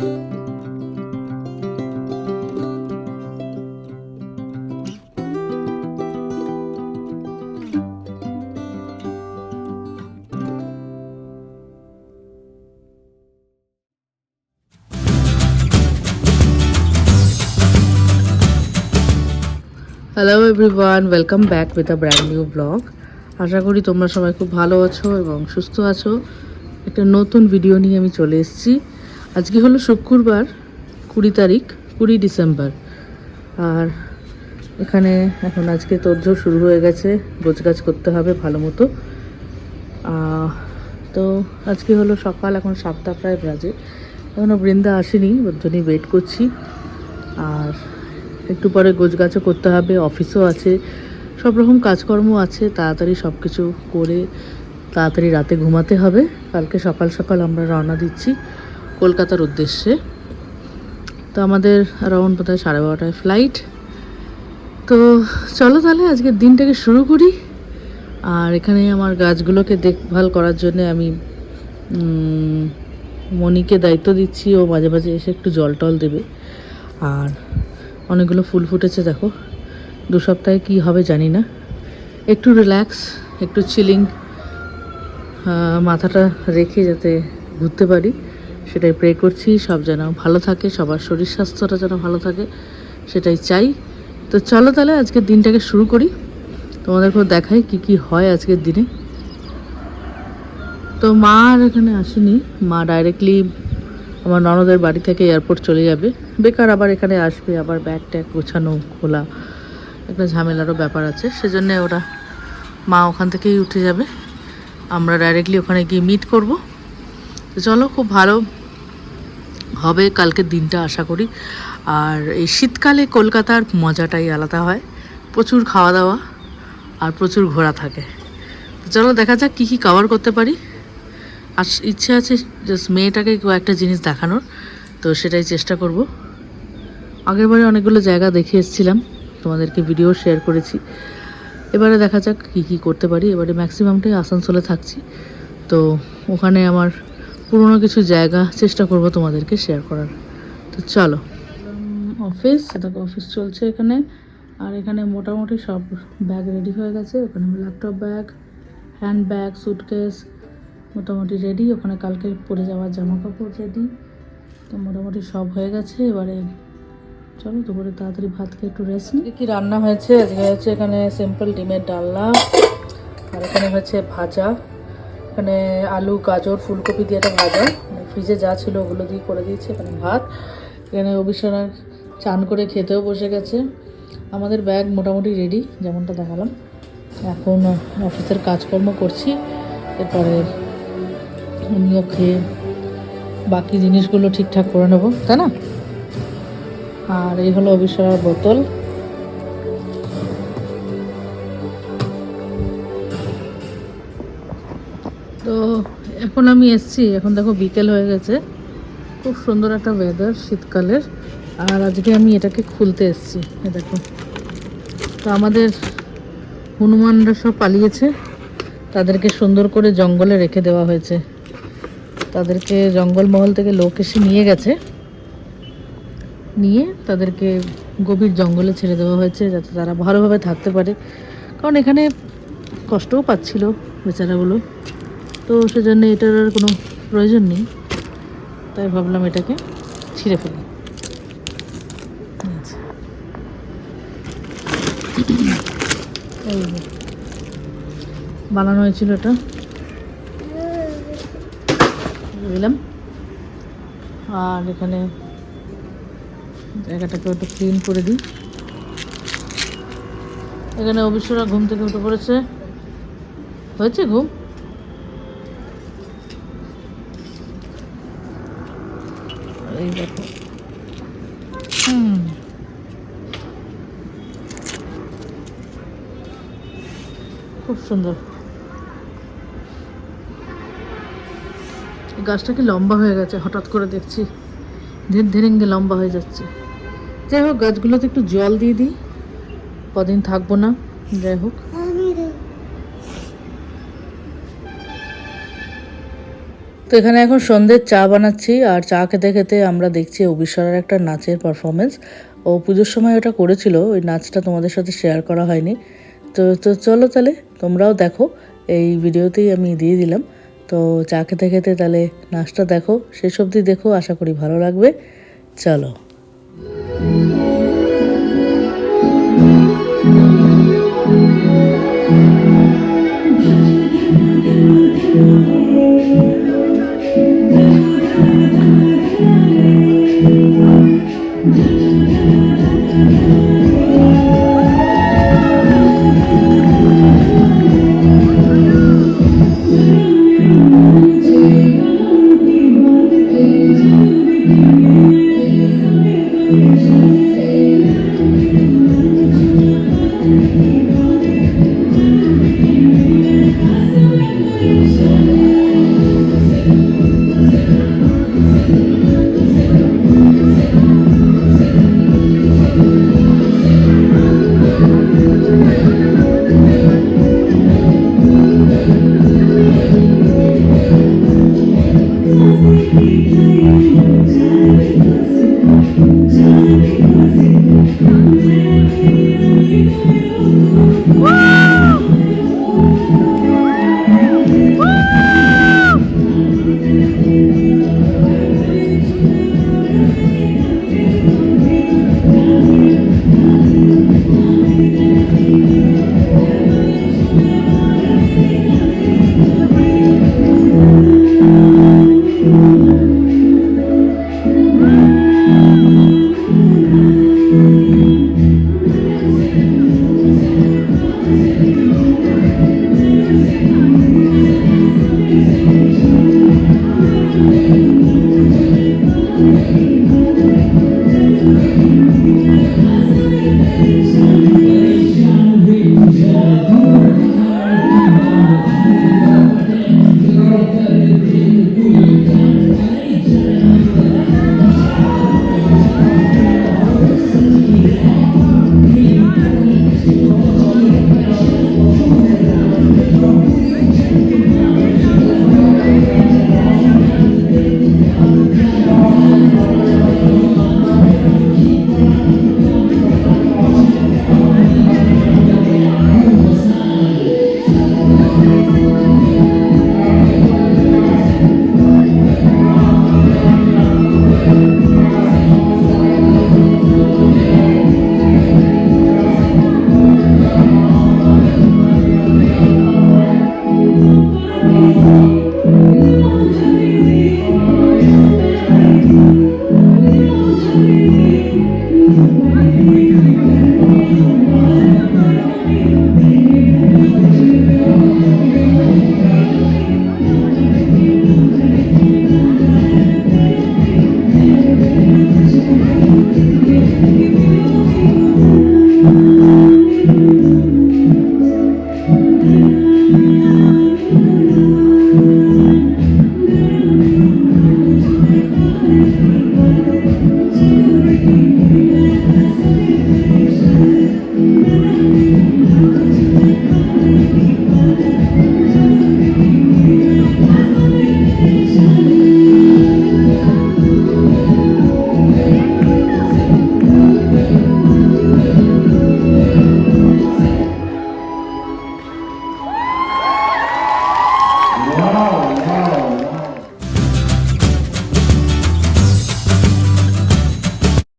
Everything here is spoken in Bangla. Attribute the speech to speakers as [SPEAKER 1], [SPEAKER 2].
[SPEAKER 1] Hello everyone welcome back with a brand new blog আশা করি তোমরা সবাই খুব ভালো আছো এবং সুস্থ আছো। একটা নতুন ভিডিও নিয়ে আমি চলে এসেছি। আজকে হলো শুক্রবার, কুড়ি তারিখ, কুড়ি ডিসেম্বর। আর এখানে এখন আজকে তোরজোর শুরু হয়ে গেছে, গোছগাছ করতে হবে ভালো মতো। তো আজকে হলো সকাল, এখন সাতটা প্রায় বাজে। এখনও বৃন্দা আসেনি, ওর জন্যই ওয়েট করছি। আর একটু পরে গোছগাছও করতে হবে, অফিসও আছে, সব রকম কাজকর্ম আছে, তাড়াতাড়ি সব কিছু করে তাড়াতাড়ি রাতে ঘুমাতে হবে। কালকে সকাল সকাল আমরা রওনা দিচ্ছি। কলকাতার উদ্দেশ্যে। তো আমাদের অ্যারাউন্ড বোধ হয় সাড়ে বারোটায় ফ্লাইট তো চলো তাহলে আজকের দিনটাকে শুরু করি। আর এখানে আমার গাছগুলোকে দেখভাল করার জন্য আমি মনিকে দায়িত্ব দিচ্ছি। ও মাঝে মাঝে এসে একটু জল টল দেবে। আর অনেকগুলো ফুল ফুটেছে দেখো। দু সপ্তাহে কী হবে জানি না। একটু রিল্যাক্স একটু চিলিং মাথাটা রেখে যাতে ঘুরতে পারি। সেটাই প্রে করছি, সব যেন ভালো থাকে, সবার শরীর স্বাস্থ্যটা যেন ভালো থাকে, সেটাই চাই। তো চলো তাহলে আজকের দিনটাকে শুরু করি। তোমাদেরকেও দেখাই কি কি হয় আজকের দিনে। তো মা আর এখানে আসেনি, মা ডাইরেক্টলি আমার ননদের বাড়ি থেকে এয়ারপোর্ট চলে যাবে। বেকার আবার এখানে আসবে, আবার ব্যাগ ট্যাগ গোছানো, খোলা, একটা ঝামেলারও ব্যাপার আছে। সেজন্য ওরা মা ওখান থেকেই উঠে যাবে। আমরা ডাইরেক্টলি ওখানে গিয়ে মিট করব। তো চলো, খুব ভালো হবে কালকের দিনটা, আশা করি। আর এই শীতকালে কলকাতার মজাটাই আলাদা হয়। প্রচুর খাওয়া দাওয়া আর প্রচুর ঘোরা থাকে। তো চলো, দেখা যাক কী কী কভার করতে পারি। আর ইচ্ছে আছে জাস্ট মেয়েটাকে কয়েকটা জিনিস দেখানোর, তো সেটাই চেষ্টা করব। আগেরবারে অনেকগুলো জায়গা দেখে এসেছিলাম, তোমাদেরকে ভিডিও শেয়ার করেছি। এবারে দেখা যাক কী কী করতে পারি। এবারে ম্যাক্সিমামটাই আসানসোলে থাকছি। তো ওখানে আমার পুরনো কিছু জায়গা চেষ্টা করব তোমাদেরকে শেয়ার করার। তো চলো। অফিস দেখো অফিস চলছে এখানে। আর এখানে মোটামুটি সব ব্যাগ রেডি হয়ে গেছে। ওখানে laptop bag hand bag suitcase মোটামুটি রেডি ওখানে কালকে পরে যাওয়ার জামা কাপড় রেডি তো মোটামুটি সব হয়ে গেছে। এবারে চলো দুপুরে তাড়াতাড়ি ভাত খেয়ে একটু রেস্ট নিই। কী রান্না হয়েছে? আজকে হচ্ছে এখানে সিম্পল ডিমের ডালনা। আর এখানে হচ্ছে ভাজা। এখানে আলু, গাজর, ফুলকপি দিয়ে একটা ভাজা। মানে ফ্রিজে যা ছিল ওগুলো দিয়ে করে দিয়েছে, এখানে ভাত। এখানে অবিশ্বরার চান করে খেতেও বসে গেছে। আমাদের ব্যাগ মোটামুটি রেডি যেমনটা দেখালাম। এখন অফিসের কাজকর্ম করছি। এরপরে আমিও খেয়ে বাকি জিনিসগুলো ঠিকঠাক করে নেব, তাই না? আর এই হলো অবিশ্বরার বোতল। তো এখন আমি এসছি, এখন দেখো বিকেল হয়ে গেছে। খুব সুন্দর একটা ওয়েদার শীতকালের। আর আজকে আমি এটাকে খুলতে এসছি দেখো। তো আমাদের হনুমানরা সব পালিয়েছে। তাদেরকে সুন্দর করে জঙ্গলে রেখে দেওয়া হয়েছে। তাদেরকে জঙ্গলমহল থেকে লোক এসে নিয়ে গেছে। নিয়ে তাদেরকে গভীর জঙ্গলে ছেড়ে দেওয়া হয়েছে, যাতে তারা ভালোভাবে থাকতে পারে। কারণ এখানে কষ্টও পাচ্ছিল বেচারাগুলো। তো সেজন্য এটার আর কোনো প্রয়োজন নেই। তাই ভাবলাম এটাকে ছিঁড়ে ফেলি। আচ্ছা। বানানো হয়েছিল এটা। দিলাম আর এখানে জায়গাটাকে একটু ক্লিন করে দিই। এখানে অবিশ্বরা ঘুম থেকে উঠে পড়েছে। হয়েছে ঘুম? এই দেখো। খুব সুন্দর। গাছটা কি লম্বা হয়ে গেছে, হঠাৎ করে দেখছি। ধীরে ধীরে লম্বা হয়ে যাচ্ছে। যাই হোক, গাছগুলোতে একটু জল দিয়ে দিই। কদিন থাকব না, যাই হোক। তো এখানে এখন সন্ধ্যের চা বানাচ্ছি আর চা খেতে খেতে আমরা দেখছি অভিসরার একটা নাচের পারফরমেন্স ও পুজোর সময় ওটা করেছিল, ওই নাচটা তোমাদের সাথে শেয়ার করা হয়নি। তো তো চলো তাহলে তোমরাও দেখো, এই ভিডিওতেই আমি দিয়ে দিলাম। তো চা খেতে খেতে তাহলে নাচটা দেখো, শেষ অবধি দেখো, আশা করি ভালো লাগবে। চলো। thank you